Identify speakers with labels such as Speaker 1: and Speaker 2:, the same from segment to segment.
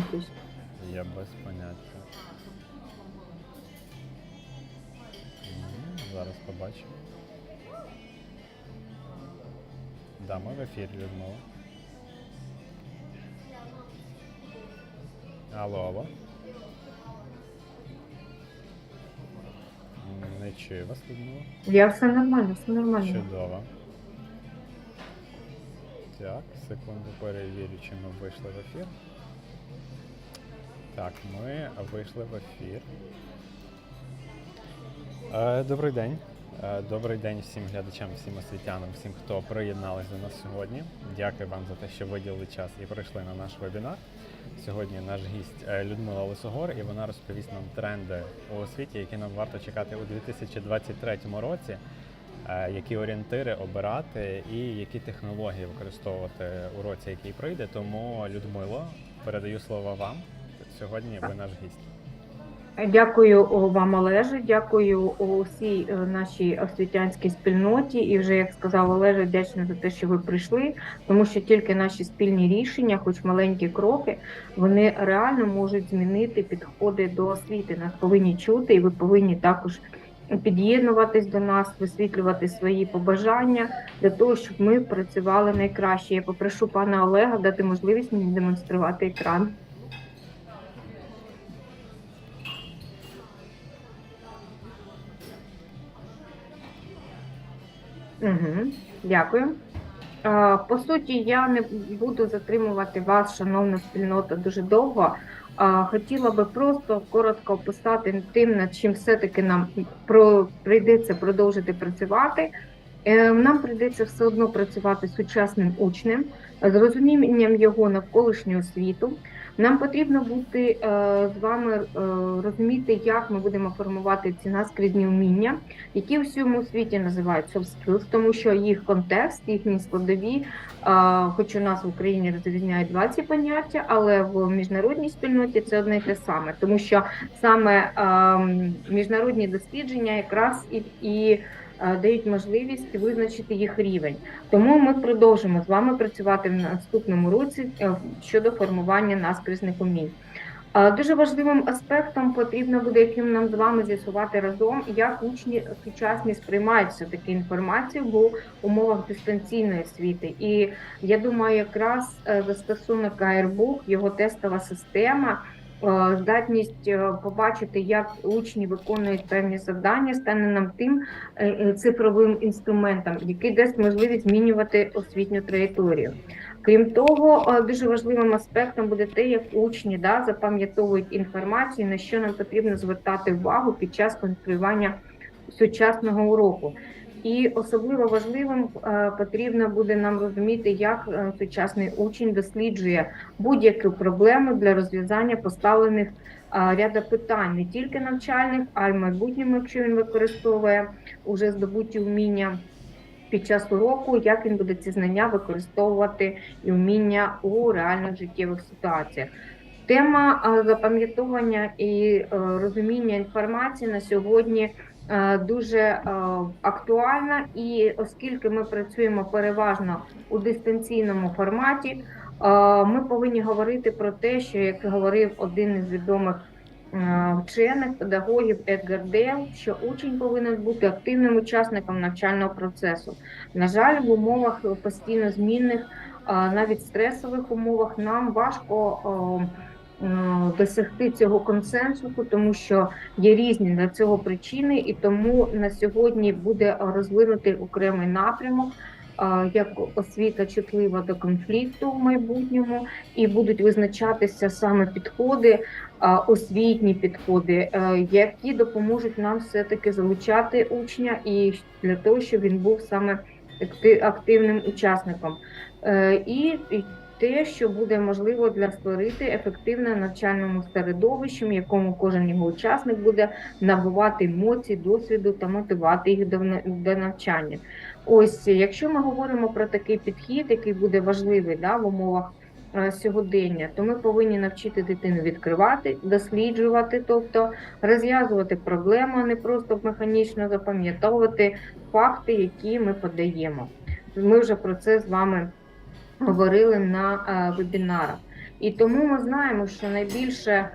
Speaker 1: якийсь?
Speaker 2: Я без поняття. М, Зараз побачимо. Да, ми в ефірі, Людмила. Алло, алло. М, Не чую вас, Людмила.
Speaker 1: Я все нормально, все нормально.
Speaker 2: Чудово. Так, секунду перевірю, чи ми вийшли в ефір. Так, ми вийшли в ефір. Е, добрий день. Е, добрий день всім глядачам, всім освітянам, всім, хто приєдналися до нас сьогодні. Дякую вам за те, що виділили час і прийшли на наш вебінар. Сьогодні наш гість е, Людмила Лисогор, і вона розповість нам тренди у освіті, які нам варто чекати у 2023 році, які орієнтири обирати і які технології використовувати у році, який прийде. Тому, Людмило, передаю слово вам. Сьогодні ви наш гість.
Speaker 1: Дякую вам, Олеже. Дякую усій е, нашій освітянській спільноті. І вже як сказав Олеже, вдячна за те, що ви прийшли, тому що тільки наші спільні рішення, хоч маленькі кроки, вони реально можуть змінити підходи до освіти. Нас повинні чути, і ви повинні також під'єднуватись до нас, висвітлювати свої побажання для того, щоб ми працювали найкраще. Я попрошу пана Олега дати можливість мені демонструвати екран. Угу, дякую. Е, По суті, я не буду затримувати вас, шановна спільнота, дуже довго. Е, Хотіла би просто коротко описати тим, над чим все-таки нам прийдеться продовжити працювати. Е, Нам прийдеться все одно працювати з сучасним учнем, з розумінням його навколишнього світу. Нам потрібно бути е, з вами е, розуміти, як ми будемо формувати ці наскрізні вміння, які в всьому світі називають soft skills, тому що їх контекст, їхні складові, е, хоч у нас в Україні розрізняють два ці поняття, але в міжнародній спільноті це одне й те саме, тому що саме е, міжнародні дослідження якраз і, і дають можливість визначити їх рівень. Тому ми продовжимо з вами працювати в наступному році е, щодо формування наскрізних умінь. Е, Дуже важливим аспектом потрібно буде, яким нам з вами з'ясувати разом, як учні сучасні сприймають все таки інформацію в умовах дистанційної освіти. І я думаю, якраз е, застосунок Airbook, його тестова система. Е, Здатність е, побачити, як учні виконують певні завдання, стане нам тим е, цифровим інструментом, який дасть можливість змінювати освітню траєкторію. Крім того, дуже важливим аспектом буде те, як учні да, запам'ятовують інформацію, на що нам потрібно звертати увагу під час конструювання сучасного уроку. І особливо важливим е, потрібно буде нам розуміти, як е, сучасний учень досліджує будь-яку проблему для розв'язання поставлених е, ряда питань, не тільки навчальних, а й майбутньому, якщо він використовує уже здобуті вміння під час уроку, як він буде ці знання використовувати і вміння у реальних життєвих ситуаціях. Тема запам'ятовування і розуміння інформації на сьогодні дуже е, актуальна, і оскільки ми працюємо переважно у дистанційному форматі, е, ми повинні говорити про те, що як говорив один із відомих е, вчених педагогів Едгар Дейл, що учень повинен бути активним учасником навчального процесу. На жаль, в умовах постійно змінних, е, навіть стресових умовах, нам важко. Е, Досягти цього консенсусу, тому що є різні для цього причини, і тому на сьогодні буде розвинутий окремий напрямок, е, як освіта чутлива до конфлікту в майбутньому, і будуть визначатися саме підходи, е, освітні підходи, які допоможуть нам все таки залучати учня і для того, щоб він був саме активним учасником. І те, що буде можливо для створити ефективне навчальному середовищі, в якому кожен його учасник буде набувати емоцій, досвіду та мотивувати їх до навчання. Ось, якщо ми говоримо про такий підхід, який буде важливий да, в умовах е, сьогодення, то ми повинні навчити дитину відкривати, досліджувати, тобто розв'язувати проблеми, а не просто механічно запам'ятовувати факти, які ми подаємо. Ми вже про це з вами говорили на е, вебінарах. І тому ми знаємо, що найбільше е,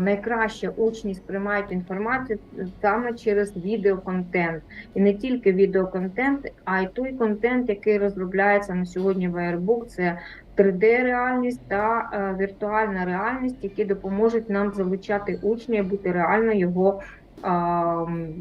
Speaker 1: найкраще учні сприймають інформацію саме через відеоконтент. І не тільки відеоконтент, а й той контент, який розробляється на сьогодні в Airbook, це 3D-реальність та е, віртуальна реальність, які допоможуть нам залучати учня і бути реально його е, м,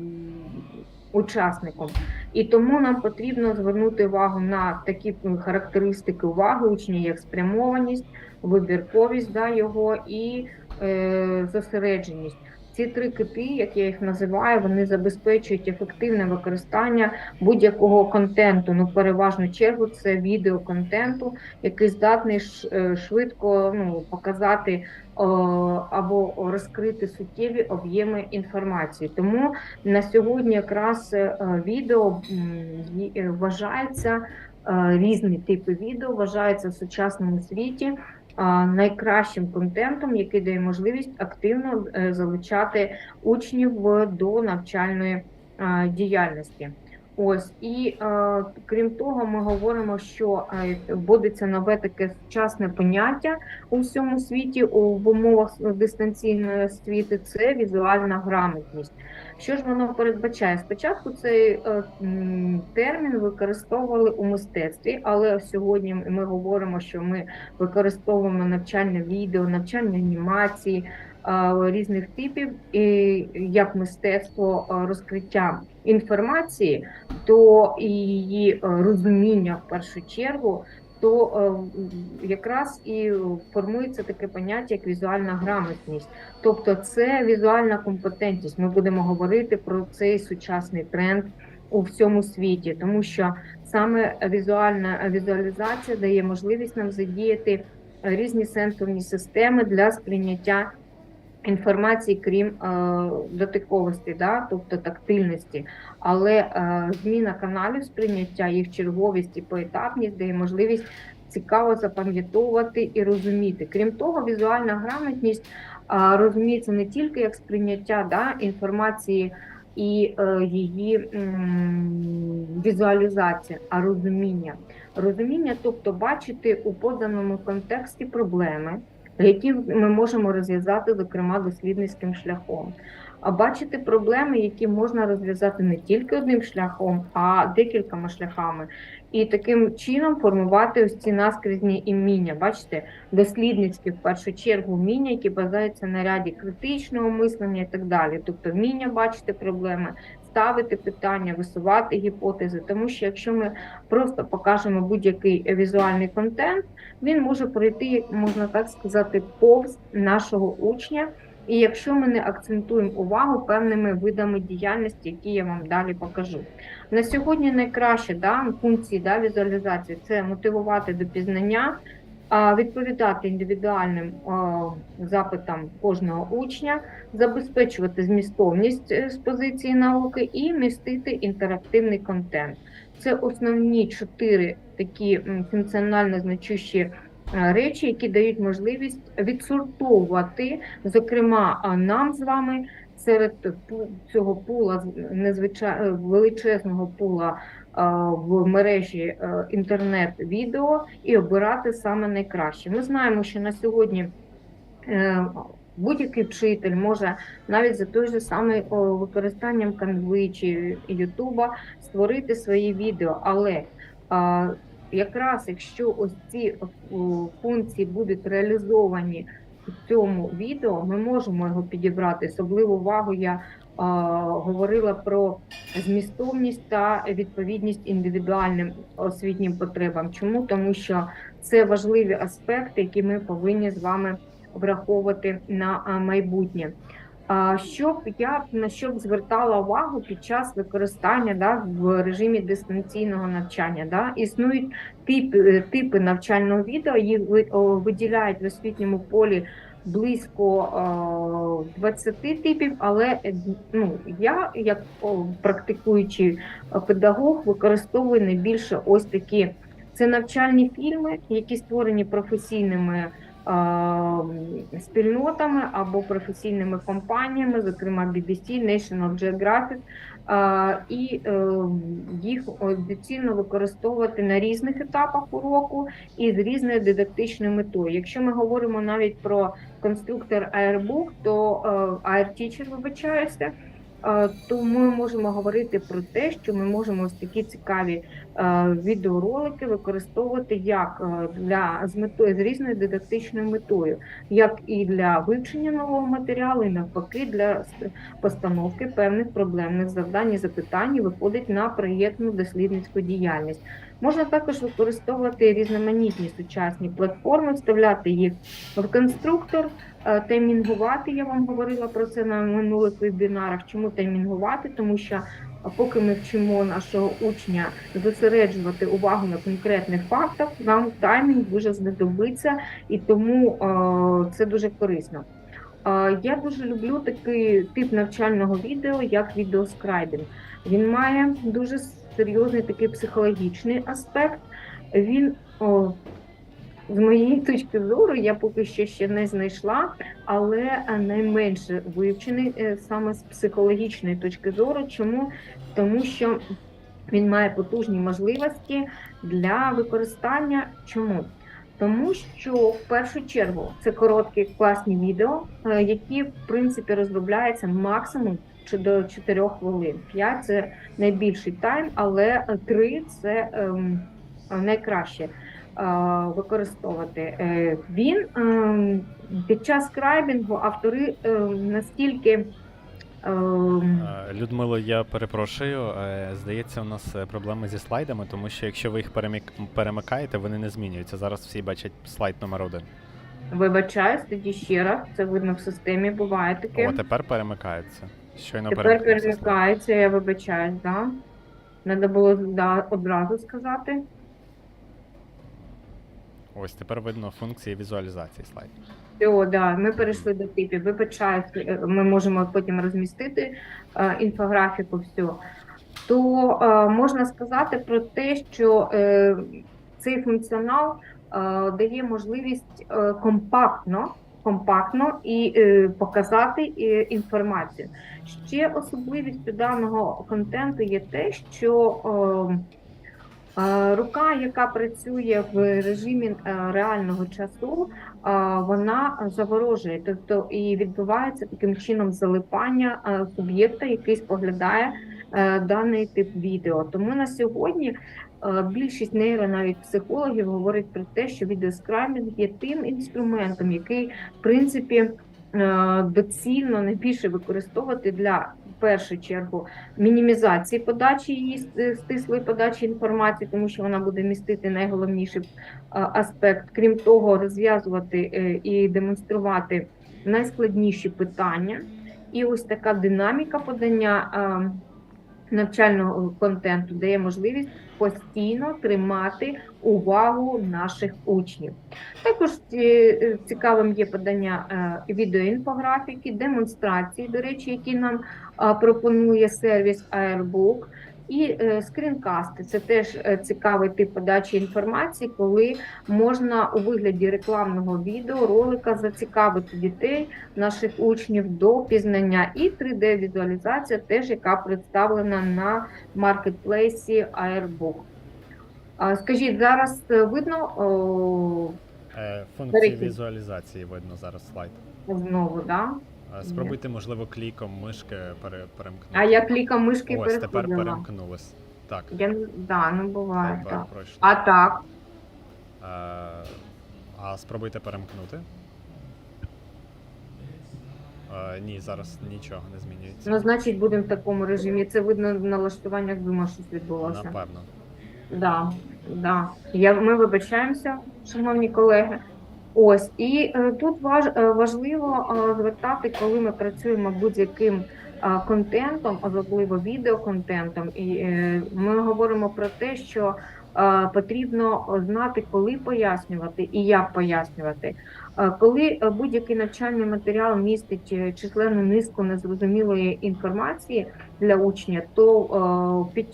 Speaker 1: учасником. І тому нам потрібно звернути увагу на такі характеристики уваги учня, як спрямованість, вибірковість да, його і е, зосередженість. Ці три кити, як я їх називаю, вони забезпечують ефективне використання будь-якого контенту. Ну, в переважну чергу, це відеоконтенту, який здатний е, швидко ну, показати або розкрити суттєві об'єми інформації. Тому на сьогодні якраз е, відео е, вважається е, різні типи відео вважаються в сучасному світі найкращим контентом, який дає можливість активно е, залучати учнів до навчальної діяльності. Ось і крім того, ми говоримо, що вводиться нове таке сучасне поняття у всьому світі у в умовах дистанційної освіти. Це візуальна грамотність. Що ж воно передбачає? Спочатку цей е, термін використовували у мистецтві, але сьогодні ми говоримо, що ми використовуємо навчальне відео, навчальні анімації е, різних типів, і як мистецтво е, розкриття інформації, то і її розуміння в першу чергу. То е, якраз і формується таке поняття, як візуальна грамотність. Тобто це візуальна компетентність. Ми будемо говорити про цей сучасний тренд у всьому світі, тому що саме візуальна візуалізація дає можливість нам задіяти різні сенсорні системи для сприйняття інформації, крім е, дотиковості, да, тобто тактильності. Але е, зміна каналів сприйняття, їх черговість і поетапність дає можливість цікаво запам'ятовувати і розуміти. Крім того, візуальна грамотність а, розуміється не тільки як сприйняття да, інформації і е, її м, візуалізація, а розуміння. Розуміння, тобто бачити у поданому контексті проблеми, які ми можемо розв'язати, зокрема, дослідницьким шляхом. А бачити проблеми, які можна розв'язати не тільки одним шляхом, а декількома шляхами. І таким чином формувати ось ці наскрізні іміння. Бачите, дослідницькі в першу чергу вміння, які базуються на ряді критичного мислення і так далі. Тобто вміння бачити проблеми, ставити питання, висувати гіпотези. Тому що якщо ми просто покажемо будь-який візуальний контент, він може пройти, можна так сказати, повз нашого учня. І якщо ми не акцентуємо увагу певними видами діяльності, які я вам далі покажу. На сьогодні найкраще да, функції да, візуалізації це мотивувати до пізнання, відповідати індивідуальним запитам кожного учня, забезпечувати змістовність е, з позиції науки і містити інтерактивний контент. Це основні чотири такі функціонально значущі е, речі, які дають можливість відсортовувати, зокрема, нам з вами серед цього пула незвичайно величезного пула в мережі е, інтернет-відео і обирати саме найкраще. Ми знаємо, що на сьогодні е, будь-який вчитель може навіть за той же самий використанням канви чи Ютуба створити свої відео, але якраз якщо ось ці функції будуть реалізовані в цьому відео, ми можемо його підібрати. Особливу увагу я говорила про змістовність та відповідність індивідуальним освітнім потребам. Чому? Тому що це важливі аспекти, які ми повинні з вами враховувати на майбутнє. А що б я на що б звертала увагу під час використання да, в режимі дистанційного навчання? Да? Існують типи, типи навчального відео, їх виділяють в освітньому полі близько е, 20 типів, але е, ну, я, як практикуючий е, педагог, використовую найбільше ось такі. Це навчальні фільми, які створені професійними е, е, спільнотами або професійними компаніями, зокрема BBC, National Geographic, е, і е, їх доцільно використовувати на різних етапах уроку і з різною дидактичною метою. Якщо ми говоримо навіть про конструктор Airbook, то AirTeacher, вибачаюся, е, то ми можемо говорити про те, що ми можемо ось такі цікаві е, відеоролики використовувати як е, для з метою з різною дидактичною метою, як і для вивчення нового матеріалу, і навпаки для постановки певних проблемних завдань і запитань, і виходить на проєктну дослідницьку діяльність. Можна також використовувати різноманітні сучасні платформи, вставляти їх в конструктор, е, таймінгувати. Я вам говорила про це на минулих вебінарах. Чому таймінгувати? Тому що поки ми вчимо нашого учня зосереджувати увагу на конкретних фактах, нам таймінг дуже знадобиться, і тому е, це дуже корисно. Е, Я дуже люблю такий тип навчального відео, як відеоскрайбінг. Він має дуже серйозний такий психологічний аспект. Він з моєї точки зору, я поки що ще не знайшла, але е, найменше вивчений е, саме з психологічної точки зору. Чому? Тому що він має потужні можливості для використання. Чому? Тому що в першу чергу це короткі класні відео, е, які в принципі розробляються максимум до 4 хвилин. 5 – це найбільший тайм, але 3 – це ем, найкраще використовувати. Е, Він ем, під час скрайбінгу автори настільки
Speaker 2: Е, Людмило, я перепрошую. е, Здається, у нас е, проблеми зі слайдами, тому що якщо ви їх перемикаєте, вони не змінюються. Зараз всі бачать слайд номер один.
Speaker 1: вибачаюсь, тоді ще раз, це видно в системі, буває таке.
Speaker 2: О, тепер перемикається. Щойно
Speaker 1: Тепер перемикається, я вибачаюсь, да? Треба було да, одразу сказати.
Speaker 2: Ось тепер видно функції візуалізації слайду.
Speaker 1: О, да, ми перейшли до типів. Вибачаюсь, е, ми можемо потім розмістити е, інфографіку всю. То е, можна сказати про те, що е, цей функціонал е, дає можливість е, компактно, компактно і е, показати е, інформацію. Ще особливістю даного контенту є те, що е, рука, яка працює в режимі е, реального часу, вона заворожує, тобто і відбувається таким чином залипання суб'єкта, який споглядає е, даний тип відео. Тому на сьогодні е, більшість нейро навіть психологів говорить про те, що відеоскрайбінг є тим інструментом, який в принципі е, доцільно найбільше використовувати для першу чергу мінімізації подачі її стислої подачі інформації, тому що вона буде містити найголовніший аспект, крім того, розв'язувати е, і демонструвати найскладніші питання. І ось така динаміка подання навчального контенту дає можливість постійно тримати увагу наших учнів. Також е, е, цікавим є подання е, відеоінфографіки, демонстрації, до речі, які нам пропонує сервіс Airbook. І е, скрінкасти це теж е, цікавий тип подачі інформації, коли можна у вигляді рекламного відео ролика зацікавити дітей, наших учнів до пізнання. І 3D-візуалізація, теж яка представлена на маркетплейсі Airbook. Скажіть, зараз е, видно
Speaker 2: Функції візуалізації видно зараз слайд.
Speaker 1: знову, да?
Speaker 2: Спробуйте, можливо, кліком мишки пере- перемкнути.
Speaker 1: А я кліком мишки
Speaker 2: Ось тепер
Speaker 1: переходила.
Speaker 2: перемкнулись. Так,
Speaker 1: Я не- да, ну буває
Speaker 2: тепер
Speaker 1: так.
Speaker 2: пройшло.
Speaker 1: А так,
Speaker 2: Е, А спробуйте перемкнути. Е, Ні, зараз нічого не змінюється.
Speaker 1: ну значить будемо в такому режимі. Це видно в налаштуваннях, думаю, щось відбулося.
Speaker 2: Напевно.
Speaker 1: Да, да. Я, ми вибачаємося, шановні колеги. Ось і е, тут важ, е, важливо е, звертати, коли ми працюємо будь-яким контентом, особливо відеоконтентом, і ми говоримо про те, що потрібно знати, коли пояснювати і як пояснювати. Коли будь-який навчальний матеріал містить численну низку незрозумілої інформації для учня, то під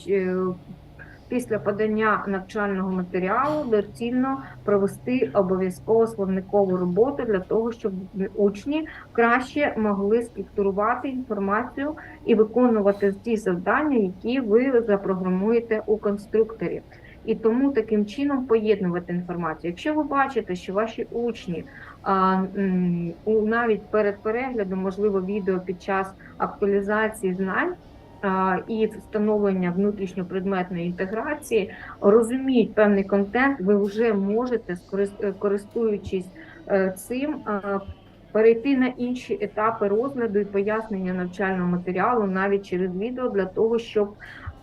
Speaker 1: після подання навчального матеріалу доцільно провести обов'язково словникову роботу для того, щоб учні краще могли структурувати інформацію і виконувати ті завдання, які ви запрограмуєте у конструкторі. І тому таким чином поєднувати інформацію. Якщо ви бачите, що ваші учні навіть перед переглядом, можливо, відео під час актуалізації знань і встановлення внутрішньопредметної інтеграції розуміють певний контент, ви вже можете, е, користуючись е, цим, перейти на інші етапи розгляду і пояснення навчального матеріалу навіть через відео для того, щоб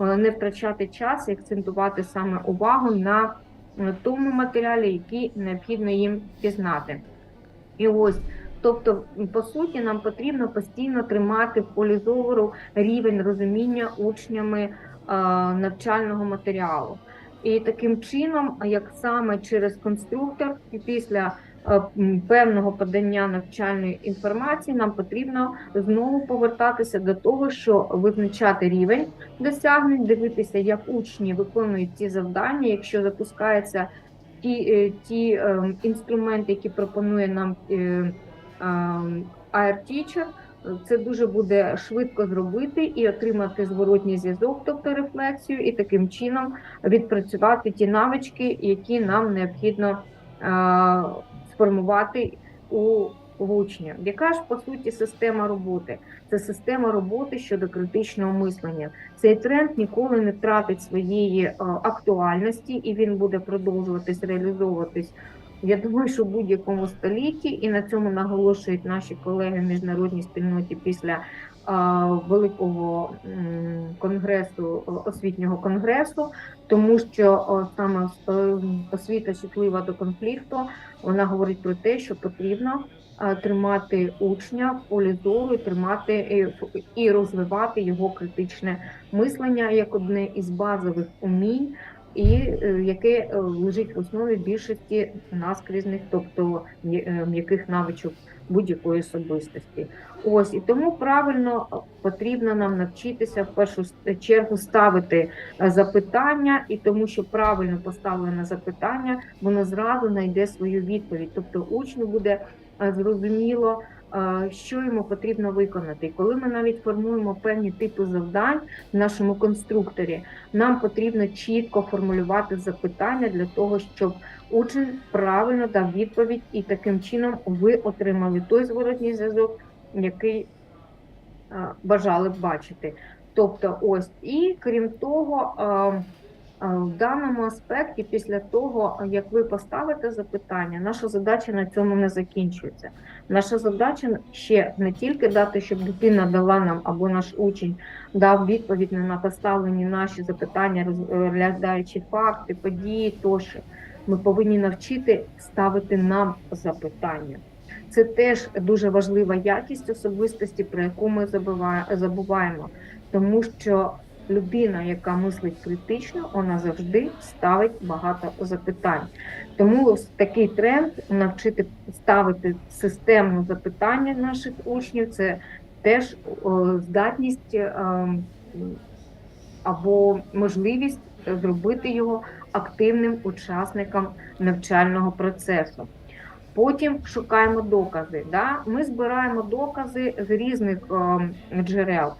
Speaker 1: е, не втрачати час і акцентувати саме увагу на е, тому матеріалі, який необхідно їм пізнати. І ось, тобто, по суті, нам потрібно постійно тримати в полі зору рівень розуміння учнями навчального матеріалу. І таким чином, як саме через конструктор, і після певного подання навчальної інформації, нам потрібно знову повертатися до того, що визначати рівень досягнень, дивитися, як учні виконують ці завдання, якщо запускаються ті, е, ті е, інструменти, які пропонує нам е, AirTeacher, це дуже буде швидко зробити і отримати зворотній зв'язок, тобто рефлексію, і таким чином відпрацювати ті навички, які нам необхідно сформувати у учня. Яка ж по суті система роботи? Це система роботи щодо критичного мислення. Цей тренд ніколи не втратить своєї актуальності, і він буде продовжуватись реалізовуватись. Я думаю, що в будь-якому столітті, і на цьому наголошують наші колеги в міжнародній спільноті після е, великого м, конгресу, освітнього конгресу, тому що о, саме е, освіта чутлива до конфлікту, вона говорить про те, що потрібно е, тримати учня в полі зору, тримати і, і розвивати його критичне мислення як одне із базових умінь, і е, яке е, лежить в основі більшості наскрізних, тобто е, м'яких навичок будь-якої особистості. Ось і тому правильно потрібно нам навчитися в першу чергу ставити запитання, і тому, що правильно поставлене запитання, воно зразу знайде свою відповідь. Тобто учню буде зрозуміло, що йому потрібно виконати. І коли ми навіть формуємо певні типи завдань в нашому конструкторі, нам потрібно чітко формулювати запитання для того, щоб учень правильно дав відповідь, і таким чином ви отримали той зворотній зв'язок, який бажали б бачити. Тобто, ось і крім того, в даному аспекті, після того, як ви поставите запитання, наша задача на цьому не закінчується. Наша задача ще не тільки дати, щоб дитина дала нам або наш учень дав відповідь на поставлені наші запитання, розглядаючи факти, події тощо. Ми повинні навчити ставити нам запитання. Це теж дуже важлива якість особистості, про яку ми забуваємо, тому що людина, яка мислить критично, вона завжди ставить багато запитань. Тому ось такий тренд навчити ставити системно запитання наших учнів це теж здатність е, або можливість зробити його активним учасником навчального процесу. Потім шукаємо докази. Да? Ми збираємо докази з різних е, джерел,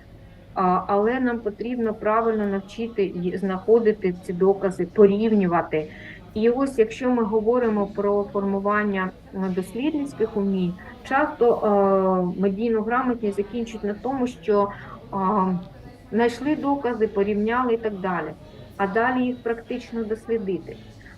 Speaker 1: але нам потрібно правильно навчити й- знаходити ці докази, порівнювати. І ось якщо ми говоримо про формування дослідницьких умінь, часто е, медійну грамотність закінчують на тому, що знайшли докази, порівняли і так далі. А далі їх практично дослідити.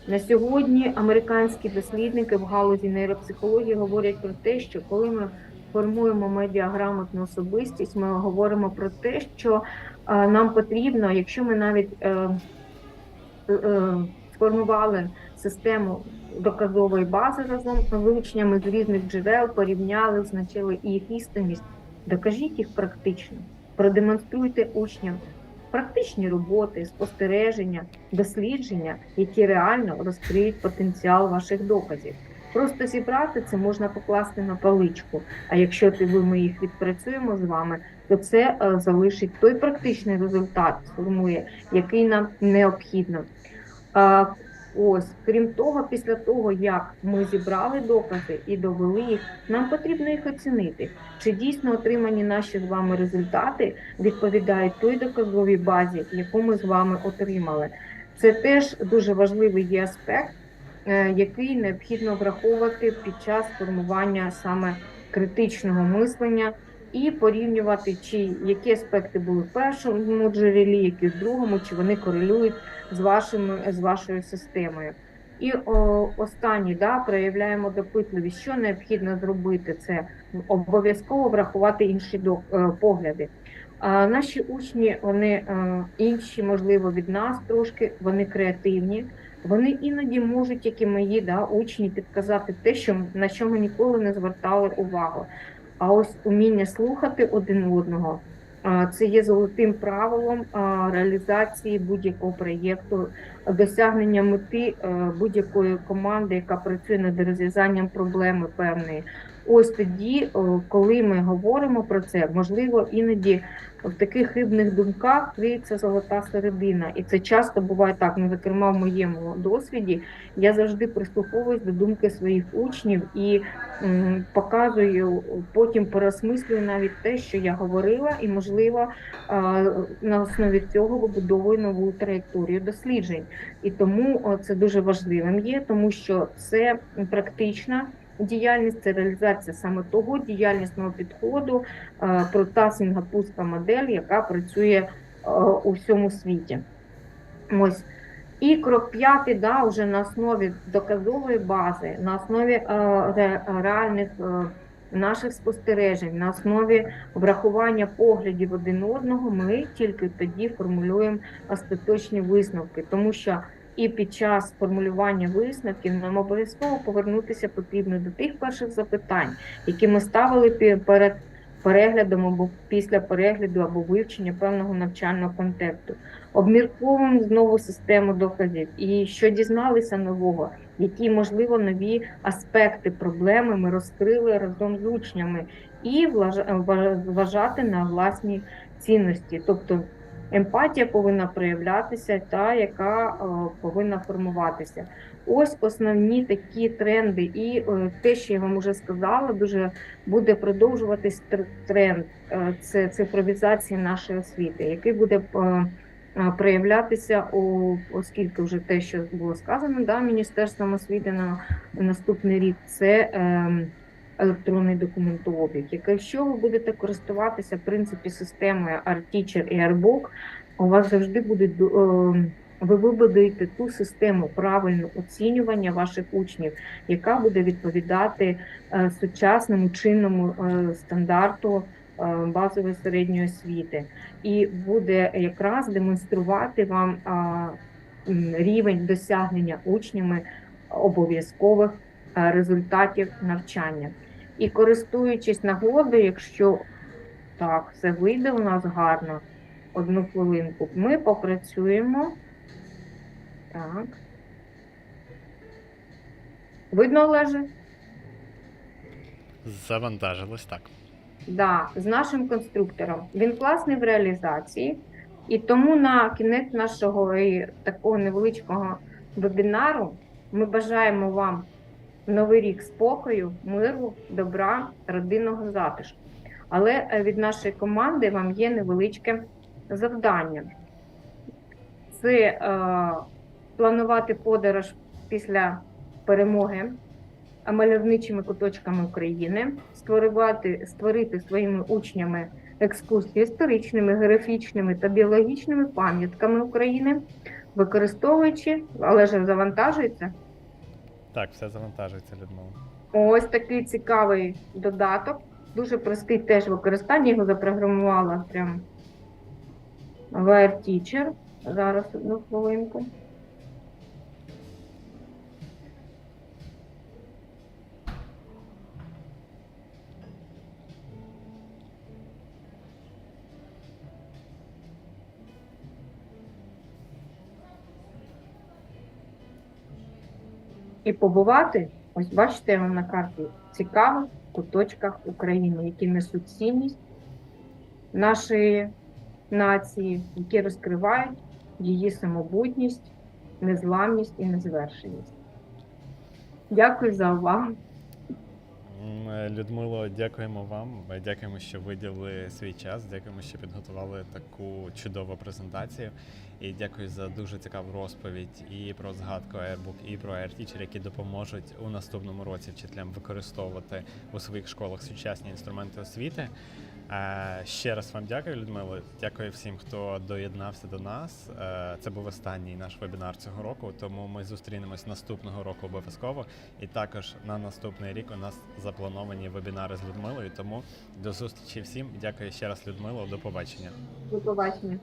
Speaker 1: На сьогодні американські дослідники в галузі нейропсихології говорять про те, що коли ми формуємо медіаграмотну особистість, ми говоримо про те, що е, нам потрібно, якщо ми навіть е, е, сформували систему доказової бази разом з вилученнями з різних джерел, порівняли, визначили їх істинність, докажіть їх практично, продемонструйте учням практичні роботи, спостереження, дослідження, які реально розкриють потенціал ваших доказів. Просто зібрати це можна покласти на паличку. А якщо ти ми їх відпрацюємо з вами, то це е, залишить той практичний результат, сформує, який нам необхідно. Ось, крім того, після того, як ми зібрали докази і довели їх, нам потрібно їх оцінити. Чи дійсно отримані наші з вами результати відповідають той доказовій базі, яку ми з вами отримали. Це теж дуже важливий є аспект, який необхідно враховувати під час формування саме критичного мислення і порівнювати, чи які аспекти були в першому джерелі, які в другому, чи вони корелюють з вашими з вашою системою. І о, останнє, да, проявляємо допитливість, що необхідно зробити, це обов'язково врахувати інші до, е, погляди. А наші учні, вони е, інші, можливо, від нас трошки, вони креативні. Вони іноді можуть, як і мої да, учні, підказати те, що на що ми ніколи не звертали увагу. А ось уміння слухати один одного це є золотим правилом реалізації будь-якого проєкту, досягнення мети е, будь-якої команди, яка працює над розв'язанням проблеми певної. Ось тоді, коли ми говоримо про це, можливо, іноді в таких хибних думках криється золота середина, і це часто буває так. Ну, зокрема, в моєму досвіді я завжди прислуховуюсь до думки своїх учнів і м, показую, потім переосмислюю навіть те, що я говорила, і можливо а, на основі цього вибудовую нову траєкторію досліджень. І тому о, це дуже важливим є, тому що це практична. Діяльність це реалізація саме того діяльнісного підходу, е, про та сінгапурська модель, яка працює е, у всьому світі. Ось. І крок п'ятий, да, вже на основі доказової бази, на основі е, реальних наших спостережень, на основі врахування поглядів один одного, ми тільки тоді формулюємо остаточні висновки, тому що і під час формулювання висновків нам обов'язково повернутися потрібно до тих перших запитань, які ми ставили перед переглядом або після перегляду або вивчення певного навчального контексту. Обмірковуємо знову систему доказів. І що дізналися нового, які можливо нові аспекти проблеми ми розкрили разом з учнями, і вважати на власні цінності, тобто емпатія повинна проявлятися, та яка е, повинна формуватися. Ось основні такі тренди, і е, те, що я вам вже сказала, дуже буде продовжуватись тр- тренд. Е, Це цифровізація нашої освіти, який буде проявлятися у оскільки вже те, що було сказано, да, міністерством освіти на наступний рік, це ем, електронний документообіг. Якщо ви будете користуватися в принципі системою ArtTeacher і AirBook, у вас завжди буде ем, ви вибудуєте ту систему правильного оцінювання ваших учнів, яка буде відповідати е, сучасному чинному е, стандарту е, базової середньої освіти, і буде якраз демонструвати вам рівень досягнення учнями обов'язкових е, результатів навчання. І користуючись нагодою, якщо так, все вийде у нас гарно, одну хвилинку, ми попрацюємо. Так. Видно, Олеже?
Speaker 2: Завантажилось так.
Speaker 1: Да, з нашим конструктором. Він класний в реалізації, і тому на кінець нашого такого невеличкого вебінару ми бажаємо вам новий рік спокою, миру, добра, родинного затишку. Але е, від нашої команди вам є невеличке завдання. Це е, планувати подорож після перемоги мальовничими куточками України, створювати, створити своїми учнями екскурсії історичними, географічними та біологічними пам'ятками України, використовуючи, але ж завантажується.
Speaker 2: Так, все завантажується, Людмила.
Speaker 1: Ось такий цікавий додаток, дуже простий теж використання. Його запрограмувала прям VR Teacher. Зараз одну хвилинку. І побувати Ось бачите я вам на карті цікавих куточках України, які несуть цінність нашої нації, які розкривають її самобутність, незламність і незвершеність. Дякую за увагу.
Speaker 2: Е, Людмило, дякуємо вам. Дякуємо, що виділили свій час. Дякуємо, що підготували таку чудову презентацію. І дякую за дуже цікаву розповідь і про згадку Airbook, і про AirTeacher, які допоможуть у наступному році вчителям використовувати у своїх школах сучасні інструменти освіти. Ще раз вам дякую, Людмило. Дякую всім, хто доєднався до нас. Е, Це був останній наш вебінар цього року, тому ми зустрінемось наступного року обов'язково. І також на наступний рік у нас заплановані вебінари з Людмилою. Тому до зустрічі всім. Дякую ще раз, Людмило. До побачення.
Speaker 1: До побачення.